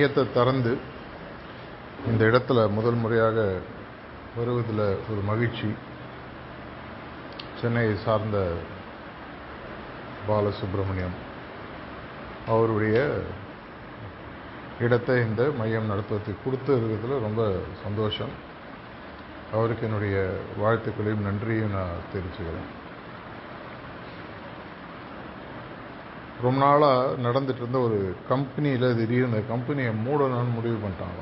மையத்தை திறந்து இந்த இடத்துல முதல் முறையாக வருவதில் ஒரு மகிழ்ச்சி. சென்னையை சார்ந்த பாலசுப்ரமணியம் அவருடைய இடத்தை இந்த மையம் நடத்துவதற்கு கொடுத்து இருக்கிறதுல ரொம்ப சந்தோஷம். அவருக்கு என்னுடைய வாழ்த்துக்களையும் நன்றியும் நான் தெரிவிச்சுக்கிறேன். ரொம்ப நாளாக நடந்துட்டு இருந்த ஒரு கம்பெனியில் திடீர்னு அந்த கம்பெனியை மூடணும்னு முடிவு பண்ணிட்டாங்க.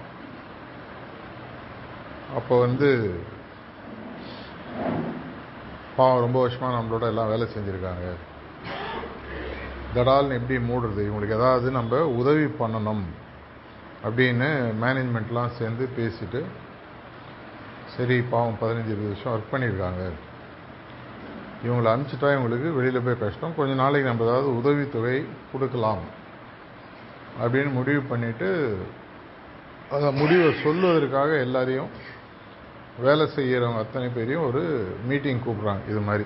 அப்போ வந்து பாவம் ரொம்ப வருஷமாக நம்மளோட எல்லாம் வேலை செஞ்சுருக்காங்க. தடால்னு எப்படி மூடுறது? இவங்களுக்கு ஏதாவது நம்ம உதவி பண்ணணும் அப்படின்னு மேனேஜ்மெண்ட்லாம் சேர்ந்து பேசிட்டு சரி பாவம் பதினஞ்சு இருபது வருஷம் ஒர்க் பண்ணியிருக்காங்க. இவங்களை அனுப்பிச்சிட்டா இவங்களுக்கு வெளியில் போய் கஷ்டம். கொஞ்சம் நாளைக்கு நம்ம ஏதாவது உதவித்தொகை கொடுக்கலாம் அப்படின்னு முடிவு பண்ணிவிட்டு அந்த முடிவை சொல்லுவதற்காக எல்லாரையும் வேலை செய்கிறவங்க அத்தனை பேரையும் ஒரு மீட்டிங் கூப்பிட்றாங்க. இது மாதிரி.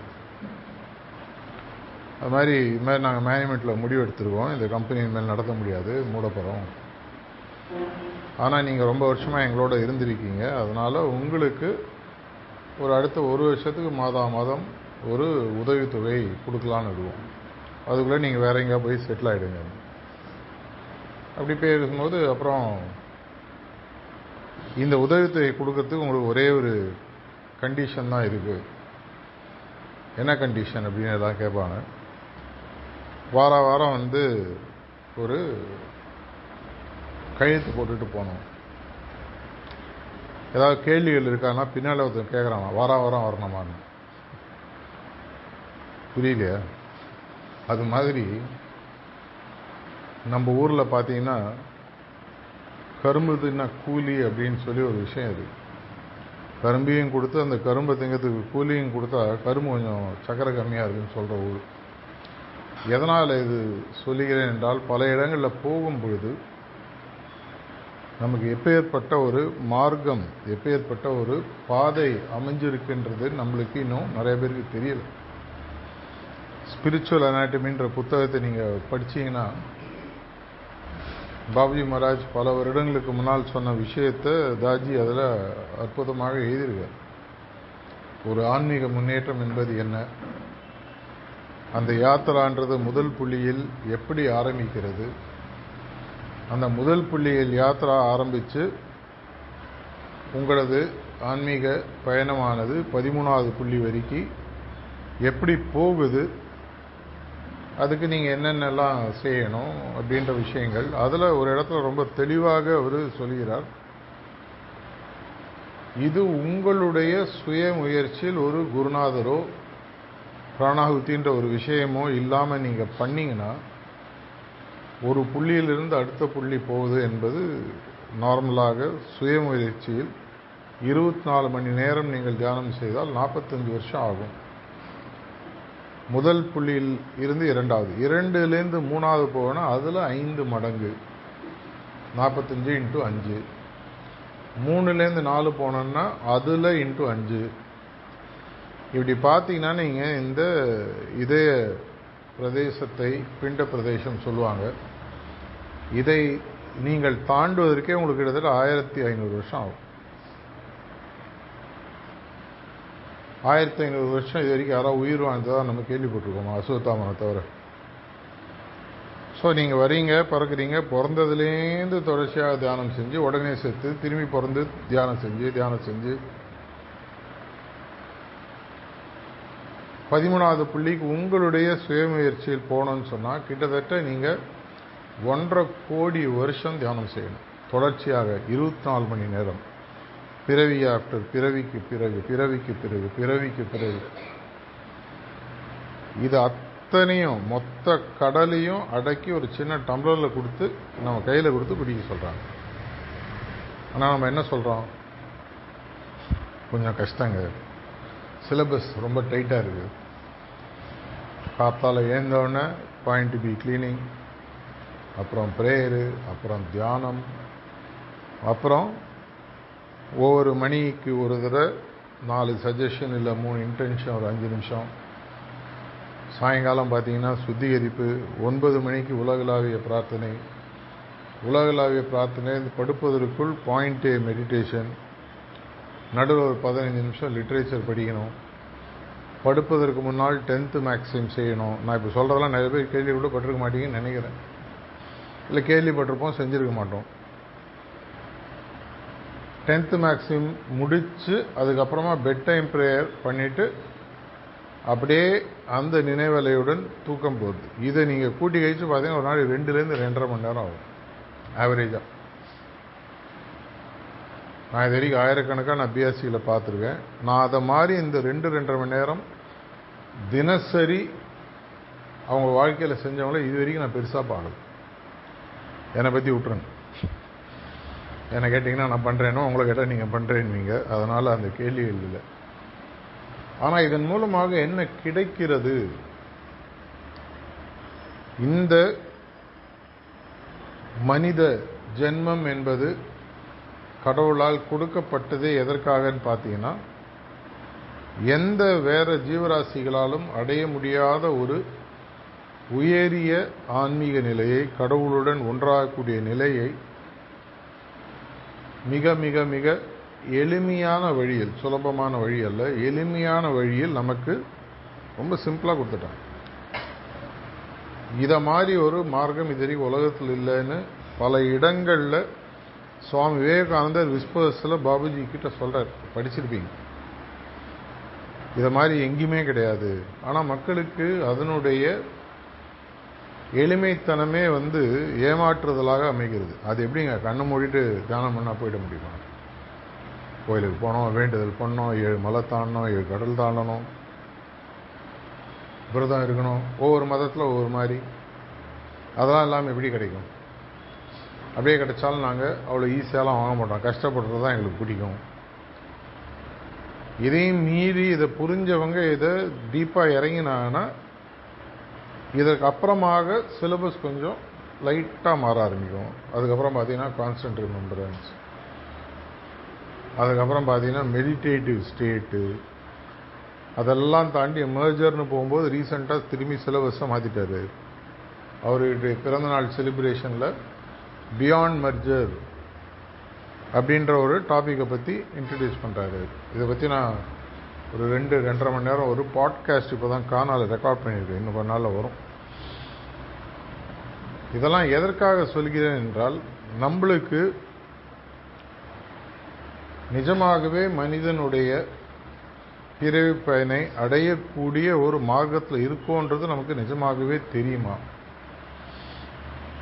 அது மாதிரி இது மாதிரி நாங்கள் மேனேஜ்மெண்ட்டில் முடிவு எடுத்துருக்கோம். இந்த கம்பெனி மேல் நடத்த முடியாது மூடப்போகிறோம் ஆனால் நீங்கள் ரொம்ப வருஷமாக எங்களோட இருந்திருக்கீங்க. அதனால் உங்களுக்கு ஒரு அடுத்த ஒரு வருஷத்துக்கு மாதா மாதம் ஒரு உதவித்தொகை கொடுக்கலான்னு இருக்கோம் அதுக்குள்ளே நீங்கள் வேற எங்கேயா போய் செட்டில் ஆகிடுங்க அப்படி பேசும்போது அப்புறம் இந்த உதவித்தொகை கொடுக்கறதுக்கு உங்களுக்கு ஒரே ஒரு கண்டிஷன் தான் இருக்குது என்ன கண்டிஷன் அப்படின்னு எதாவது கேட்பாங்க. வார வாரம் வந்து ஒரு கையெழுத்து போட்டுட்டு போகணும். ஏதாவது கேள்விகள் இருக்கான்னா பின்னால் ஒருத்தர் கேட்குறாங்க வாரம் வாரம் வரணுமான்னு. புரியலையா? அது மாதிரி நம்ம ஊரில் பார்த்தீங்கன்னா கரும்பு தின்ன கூலி அப்படின்னு சொல்லி ஒரு விஷயம் அது. கரும்பையும் கொடுத்து அந்த கரும்பை திங்கிறதுக்கு கூலியும் கொடுத்தா கரும்பு கொஞ்சம் சக்கரை கம்மியாக இருக்குன்னு சொல்கிற ஊர். எதனால் இது சொல்லுகிறேன் என்றால் பல இடங்களில் போகும் பொழுது நமக்கு எப்பேற்பட்ட ஒரு மார்க்கம் எப்பேற்பட்ட ஒரு பாதை அமைஞ்சிருக்குன்றது நம்மளுக்கு இன்னும் நிறைய பேருக்கு தெரியல. ஸ்பிரிச்சுவல் அனாட்டமின்ற புத்தகத்தை நீங்கள் படிச்சீங்கன்னா பாபுஜி மகாராஜ் பல வருடங்களுக்கு முன்னால் சொன்ன விஷயத்தை தாஜி அதில் அற்புதமாக எழுதியிருக்கார். ஒரு ஆன்மீக முன்னேற்றம் என்பது என்ன? அந்த யாத்திரான்றது முதல் புள்ளியில் எப்படி ஆரம்பிக்கிறது? அந்த முதல் புள்ளியில் யாத்திரா ஆரம்பித்து உங்களது ஆன்மீக பயணமானது பதிமூணாவது புள்ளி வரைக்கும் எப்படி போகுது? அதுக்கு நீங்கள் என்னென்னலாம் செய்யணும் அப்படின்ற விஷயங்கள். அதில் ஒரு இடத்துல ரொம்ப தெளிவாக அவர் சொல்கிறார். இது உங்களுடைய சுய முயற்சியில் ஒரு குருநாதரோ பிராணாகுத்தின்ற ஒரு விஷயமோ இல்லாமல் நீங்கள் பண்ணிங்கன்னா ஒரு புள்ளியிலிருந்து அடுத்த புள்ளி போகுது என்பது நார்மலாக சுய முயற்சியில் இருபத்தி நாலு மணி நேரம் நீங்கள் தியானம் செய்தால் நாற்பத்தஞ்சு வருஷம் ஆகும். முதல் புள்ளியில் இருந்து இரண்டாவது. இரண்டுலேருந்து மூணாவது போகணும் அதில் ஐந்து மடங்கு. நாற்பத்தஞ்சு இன்ட்டு அஞ்சு. மூணுலேருந்து நாலு போனோன்னா அதில் இன்ட்டு அஞ்சு. இப்படி பார்த்தீங்கன்னா நீங்கள் இந்த இதய பிரதேசத்தை பிண்ட பிரதேசம் சொல்லுவாங்க. இதை நீங்கள் தாண்டுவதற்கே உங்களுக்கு கிட்டத்தட்ட ஆயிரத்தி ஐநூறு வருஷம் ஆகும். ஆயிரத்தி ஐநூறு வருஷம் இது வரைக்கும் யாராவது உயிர் வாழ்ந்ததாக நம்ம கேள்விப்பட்டிருக்கோமா? அசுவத்தாமனை தவிர. ஸோ நீங்கள் வரீங்க பிறக்கிறீங்க பிறந்ததுலேருந்து தொடர்ச்சியாக தியானம் செஞ்சு உடனே செத்து திரும்பி பிறந்து தியானம் செஞ்சு தியானம் செஞ்சு. பதிமூணாவது புள்ளிக்கு உங்களுடைய சுயமுயற்சியில் போகணும்னு சொன்னால் கிட்டத்தட்ட நீங்கள் ஒன்றரை கோடி வருஷம் தியானம் செய்யணும். தொடர்ச்சியாக இருபத்தி நாலு மணி நேரம். பிறவி ஆஃப்டர் பிறவிக்கு பிறகு பிறவிக்கு பிறகு பிறவிக்கு பிறகு. இது அத்தனையும் மொத்த கடலையும் அடக்கி ஒரு சின்ன டம்ளரில் கொடுத்து நம்ம கையில் கொடுத்து குடிக்க சொல்கிறாங்க ஆனால் நம்ம என்ன சொல்கிறோம் கொஞ்சம் கஷ்டங்க. சிலபஸ் ரொம்ப டைட்டாக இருக்குது காத்தால் ஏந்தோடனே பாயிண்ட் பி கிளீனிங் அப்புறம் ப்ரேயரு அப்புறம் தியானம் அப்புறம் ஒவ்வொரு மணிக்கு ஒரு தடவை நாலு சஜஷன் இல்லை மூணு இன்டென்ஷன் ஒரு அஞ்சு நிமிஷம். சாயங்காலம் பார்த்தீங்கன்னா சுத்திகரிப்பு ஒன்பது மணிக்கு உலகளாவிய பிரார்த்தனை. உலகளாவிய பிரார்த்தனை படுப்பதற்குள் பாயிண்ட் மெடிடேஷன் நடுவில் ஒரு பதினஞ்சு நிமிஷம் லிட்ரேச்சர் படிக்கணும். படுப்பதற்கு முன்னால் டென்த்து மேக்ஸிம் செய்யணும். நான் இப்போ சொல்கிறதெல்லாம் நிறைய பேர் கேள்வி கூட பட்டிருக்க மாட்டேங்குன்னு நினைக்கிறேன். இல்லை கேள்விப்பட்டிருப்போம் செஞ்சுருக்க மாட்டோம். டென்த்து மேக்ஸிம் முடித்து அதுக்கப்புறமா பெட் டைம் ப்ரேயர் பண்ணிவிட்டு அப்படியே அந்த நினைவலையுடன் தூக்கம் போகுது. இதை நீங்கள் கூட்டி கழிச்சு பார்த்தீங்கன்னா ஒரு நாள் ரெண்டுலேருந்து ரெண்டரை மணி நேரம் ஆகும். ஆவரேஜாக நான் இது வரைக்கும் ஆயிரக்கணக்காக நான் பிஎஸ்சியில் பார்த்துருக்கேன். நான் அதை மாதிரி இந்த ரெண்டு ரெண்டரை மணி நேரம் தினசரி அவங்க வாழ்க்கையில் செஞ்சவங்கள இது வரைக்கும் நான் பெருசாக பார்க்கல. என்னை பற்றி விட்டுருங்க. என்னை கேட்டிங்கன்னா நான் பண்ணுறேனோ உங்களை கேட்டால் நீங்கள் பண்ணுறேன்வீங்க அதனால் அந்த கேள்விகள் இல்லை. ஆனால் இதன் மூலமாக என்ன கிடைக்கிறது? இந்த மனித ஜென்மம் என்பது கடவுளால் கொடுக்கப்பட்டதே எதற்காகன்னு பார்த்தீங்கன்னா எந்த வேற ஜீவராசிகளாலும் அடைய முடியாத ஒரு உயரிய ஆன்மீக நிலையை கடவுளுடன் ஒன்றாகக்கூடிய நிலையை மிக மிக மிக எளிமையான வழியில் சுலபமான வழி அல்ல எளிமையான வழியில் நமக்கு ரொம்ப சிம்பிளாக கொடுத்துட்டாங்க. இதை மாதிரி ஒரு மார்க்கம் இது உலகத்தில் இல்லைன்னு பல இடங்களில் சுவாமி விவேகானந்தர் விஸ்பர்ஸில் பாபுஜி கிட்ட சொல்கிறார் படிச்சிருப்பீங்க. இதை மாதிரி எங்கேயுமே கிடையாது. ஆனால் மக்களுக்கு அதனுடைய எளிமைத்தனமே வந்து ஏமாற்றுதலாக அமைகிறது. அது எப்படிங்க? கண்ணை மூடிட்டு தியானம் பண்ணால் போயிட முடியுமா? கோயிலுக்கு போனோம் வேண்டுதல் பண்ணோம் ஏழு மலை தாண்டணும் ஏழு கடல் தாண்டணும். விரதம் இருக்கணும். ஒவ்வொரு மதத்தில் ஒவ்வொரு மாதிரி. அதெல்லாம் இல்லாமல் எப்படி கிடைக்கும்? அப்படியே கிடைச்சாலும் நாங்கள் அவ்வளோ ஈஸியாலாம் வாங்க மாட்டோம். கஷ்டப்படுறது தான் எங்களுக்கு பிடிக்கும். இதையும் மீறி இதை புரிஞ்சவங்க இதை டீப்பாக இறங்கினாங்கன்னா இதற்கு அப்புறமாக சிலபஸ் கொஞ்சம் லைட்டாக மாற ஆரம்பிக்கும். அதுக்கப்புறம் பார்த்தீங்கன்னா கான்ஸ்டன்ட் ரிமெம்பரன்ஸ் அதுக்கப்புறம் பார்த்தீங்கன்னா மெடிடேட்டிவ் ஸ்டேட்டு அதெல்லாம் தாண்டி மேஜர்னு போகும்போது ரீசெண்டாக திரும்பி சிலபஸை மாற்றிட்டார் அவருடைய பிறந்தநாள் செலிப்ரேஷனில் பியாண்ட் மர்ஜர் அப்படின்ற ஒரு டாப்பிக்கை பற்றி இன்ட்ரடியூஸ் பண்ணுறாரு இதை பற்றி நான் ஒரு ரெண்டு ரெண்டரை மணி நேரம் ஒரு பாட்காஸ்ட் இப்போ தான் காணால் ரெக்கார்ட் பண்ணியிருக்கேன். இன்னும் கொஞ்ச நாளில் வரும். இதெல்லாம் எதற்காக சொல்கிறேன் என்றால் நம்மளுக்கு நிஜமாகவே மனிதனுடைய பிறவி பயனை அடையக்கூடிய ஒரு மார்க்கத்தில் இருக்கோன்றது நமக்கு நிஜமாகவே தெரியுமா?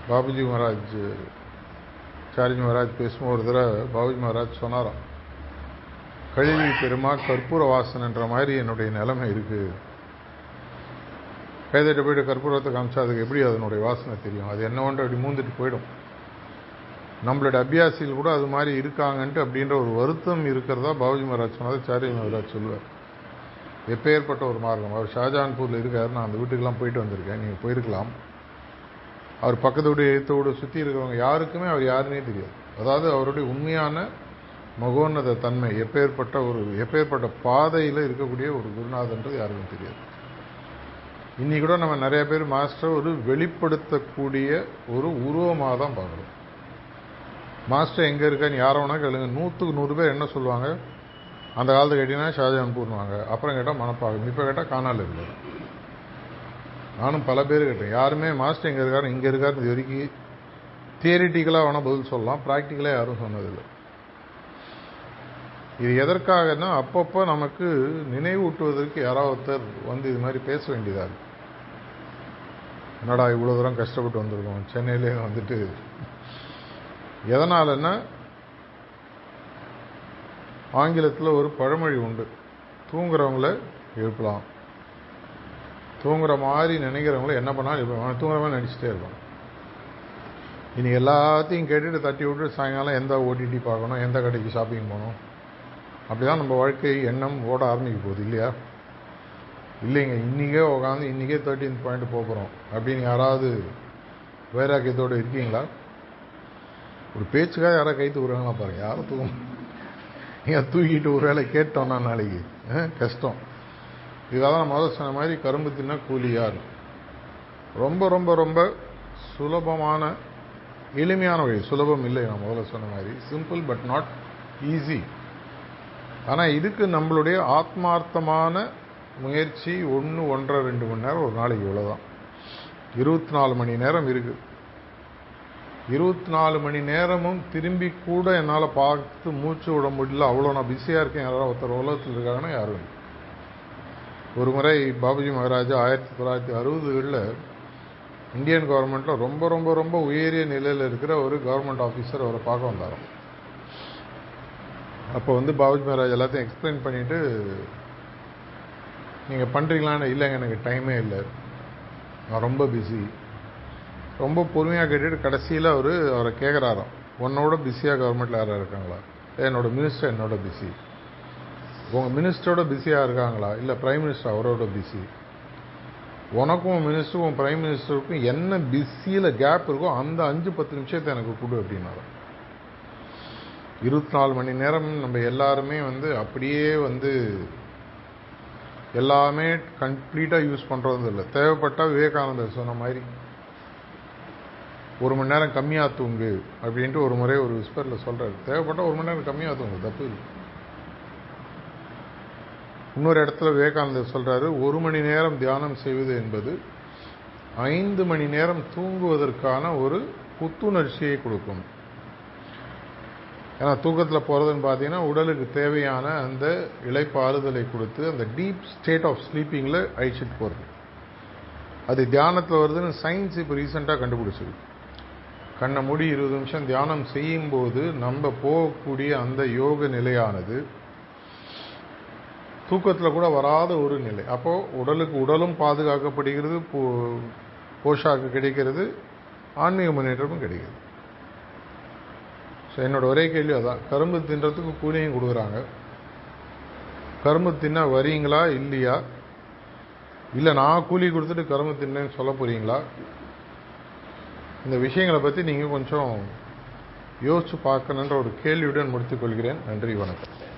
பாபுஜி மகாராஜ் சாரிஜி மகாராஜ் பேசும்போது ஒரு தடவை பாபுஜி மகாராஜ் சொன்னாராம் கழுவி பெருமா கற்பூர வாசனைன்ற மாதிரி என்னுடைய நிலைமை இருக்குது கைதட்ட போயிட்டு கற்பூரத்தை காமிச்சா அதுக்கு எப்படி அதனுடைய வாசனை தெரியும்? அது என்ன ஒன்று அப்படி மூந்துட்டு போயிடும். நம்மளுடைய அபியாசியில் கூட அது மாதிரி இருக்காங்கன்ட்டு அப்படின்ற ஒரு வருத்தம் இருக்கிறதா பாபுஜி மகாராஜ் சொன்னதை சாரிய மகாராஜ் சொல்லுவார். எப்பேற்பட்ட ஒரு மார்க்கம். அவர் ஷாஜான்பூரில் இருக்கார். நான் அந்த வீட்டுக்கெல்லாம் போயிட்டு வந்திருக்கேன். நீங்கள் போயிருக்கலாம். அவர் பக்கத்து வீடு எழுத்த வீடு சுற்றி இருக்கிறவங்க யாருக்குமே அவர் யாருன்னே தெரியாது. அதாவது அவருடைய உண்மையான மகோன்னத தன்மை எப்பேற்பட்ட ஒரு எப்பேற்பட்ட பாதையில் இருக்கக்கூடிய ஒரு குருநாதன்றது யாருக்கும் தெரியாது. இன்னைக்கு கூட நம்ம நிறைய பேர் மாஸ்டர் ஒரு வெளிப்படுத்தக்கூடிய ஒரு உருவமாக தான் பார்க்குறோம். மாஸ்டர் எங்கே இருக்கான்னு யாரை வேணா கேளுங்க. நூற்றுக்கு நூறு பேர் என்ன சொல்லுவாங்க? அந்த காலத்து கேட்டிங்கன்னா ஷாஜகான்பூர்னுவாங்க அப்புறம் கேட்டால் மனப்பாகும் இப்போ கேட்டால் காணால் இல்லை நானும் பல பேர் கேட்டேன். யாருமே மாஸ்டர் எங்கே இருக்காரு இங்கே இருக்காரு இது வரைக்கும் தியரிட்டிக்கலாக வேணால் பதில் சொல்லலாம். ப்ராக்டிக்கலாக யாரும் சொன்னதில்லை. இது எதற்காகனா அப்பப்போ நமக்கு நினைவூட்டுவதற்கு யாராவது வந்து இது மாதிரி பேச வேண்டியதாக இருக்குது என்னடா இவ்வளோ தூரம் கஷ்டப்பட்டு வந்திருக்கோம்? சென்னையிலே வந்துட்டு. எதனாலன்னா ஆங்கிலத்தில் ஒரு பழமொழி உண்டு. தூங்குறவங்கள எழுப்பலாம். தூங்குற மாதிரி நினைக்கிறவங்கள என்ன பண்ணாலும் எழுப்பலாம். தூங்குற மாதிரி நினச்சிட்டே இருப்பான். இனி எல்லாத்தையும் கேட்டுட்டு தட்டி விட்டு சாயங்காலம் எந்த ஓடிடி பார்க்கணும்? எந்த கடைக்கு ஷாப்பிங் போகணும்? அப்படிதான் நம்ம வாழ்க்கை எண்ணம் ஓட ஆரம்பிக்க போகுது இல்லையா? இல்லைங்க இன்றைக்கே உட்காந்து இன்றைக்கே தேர்ட்டீன் பாயிண்ட் போகிறோம் அப்படின்னு யாராவது வைராக்கியத்தோடு இருக்கீங்களா? ஒரு பேச்சுக்காக யாராவது கைத்து விடுறாங்களா பாருங்கள் யாரும் தூக்க ஏன் தூக்கிட்டு ஒரு வேலை கேட்டோம்னா நாளைக்கு கஷ்டம். இதுக்காக தான் நான் முதல்ல சொன்ன மாதிரி கரும்பு தின்னா கூலியார் ரொம்ப ரொம்ப ரொம்ப சுலபமான எளிமையான வழி. சுலபம் இல்லை நான் முதல்ல சொன்ன மாதிரி. சிம்பிள் பட் நாட் ஈஸி ஆனால் இதுக்கு நம்மளுடைய ஆத்மார்த்தமான முயற்சி ஒன்று ஒன்றரை ரெண்டு மணி நேரம் ஒரு நாளைக்கு இவ்வளோதான் இருபத்தி நாலு மணி நேரம் இருக்குது இருபத்தி நாலு மணி நேரமும் திரும்பி கூட என்னால் பார்த்து மூச்சு விட முடியல. அவ்வளோ நான் பிஸியாக இருக்கேன். யாராவது ஒருத்தர் உலகத்தில் இருக்காங்கன்னா யாரும் ஒரு முறை பாபுஜி மகாராஜா ஆயிரத்தி தொள்ளாயிரத்தி அறுபதுகளில் இந்தியன் கவர்மெண்ட்டில் ரொம்ப ரொம்ப ரொம்ப உயரிய நிலையில் இருக்கிற ஒரு கவர்மெண்ட் ஆஃபீஸர் அவரை பார்க்க வந்தாரோம். அப்போ வந்து பாபுஜி மகாராஜ் எல்லாத்தையும் எக்ஸ்பிளைன் பண்ணிவிட்டு நீங்கள் பண்ணுறீங்களான்னு இல்லைங்க எனக்கு டைமே இல்லை. நான் ரொம்ப பிஸி ரொம்ப பொறுமையாக கேட்டுட்டு கடைசியில் அவர் அவரை கேட்குறாராம் உன்னோட பிஸியாக கவர்மெண்ட்டில் யாராக இருக்காங்களா? என்னோட மினிஸ்டர் என்னோட பிஸி உங்கள் மினிஸ்டரோட பிஸியாக இருக்காங்களா? இல்லை ப்ரைம் மினிஸ்டர் அவரோட பிஸி உனக்கும் மினிஸ்டருக்கும் ப்ரைம் மினிஸ்டருக்கும் என்ன பிஸியில் கேப் இருக்கோ அந்த அஞ்சு பத்து நிமிஷத்தை எனக்கு கொடு அப்படின்னாலும் இருபத்தி நாலு மணி நேரம் நம்ம எல்லாருமே வந்து அப்படியே வந்து எல்லாமே கம்ப்ளீட்டாக யூஸ் பண்ணுறது இல்லை தேவைப்பட்டால் விவேகானந்தர் சொன்ன மாதிரி ஒரு மணி நேரம் கம்மியாக தூங்கு அப்படின்ட்டு ஒரு முறை ஒரு விஸ்பரில் சொல்கிறார் தேவைப்பட்டால் ஒரு மணி நேரம் கம்மியாக தூங்கு தப்பு இல்லை. இன்னொரு இடத்துல விவேகானந்தர் சொல்கிறாரு ஒரு மணி நேரம் தியானம் செய்வது என்பது ஐந்து மணி நேரம் தூங்குவதற்கான ஒரு புத்துணர்ச்சியை கொடுக்கும். ஏன்னா தூக்கத்தில் போகிறதுன்னு பார்த்தீங்கன்னா உடலுக்கு தேவையான அந்த இழைப்பாறுதலை கொடுத்து அந்த டீப் ஸ்டேட் ஆஃப் ஸ்லீப்பிங்கில் அழிச்சிட்டு போகிறது அது தியானத்தில் வருதுன்னு சயின்ஸ் இப்போ ரீசெண்டாக கண்டுபிடிச்சிருக்கு கண்ணை மூடி இருபது நிமிஷம் தியானம் செய்யும்போது நம்ம போகக்கூடிய அந்த யோக நிலையானது தூக்கத்தில் கூட வராத ஒரு நிலை. அப்போது உடலுக்கு உடலும் பாதுகாக்கப்படுகிறது போ போஷாக்கு கிடைக்கிறது ஆன்மீக முன்னேற்றமும் கிடைக்கிறது. ஸோ என்னோட ஒரே கேள்வி அதான். கரும்பு தின்றதுக்கு கூலியும் கொடுக்குறாங்க. கரும்பு தின்ன வரீங்களா இல்லையா? இல்லை நான் கூலி கொடுத்துட்டு கரும்பு தின்னேன்னு சொல்ல போகிறீங்களா இந்த விஷயங்களை பற்றி நீங்கள் கொஞ்சம் யோசித்து பார்க்கணுன்ற ஒரு கேள்வியுடன் முடித்துக்கொள்கிறேன் நன்றி வணக்கம்.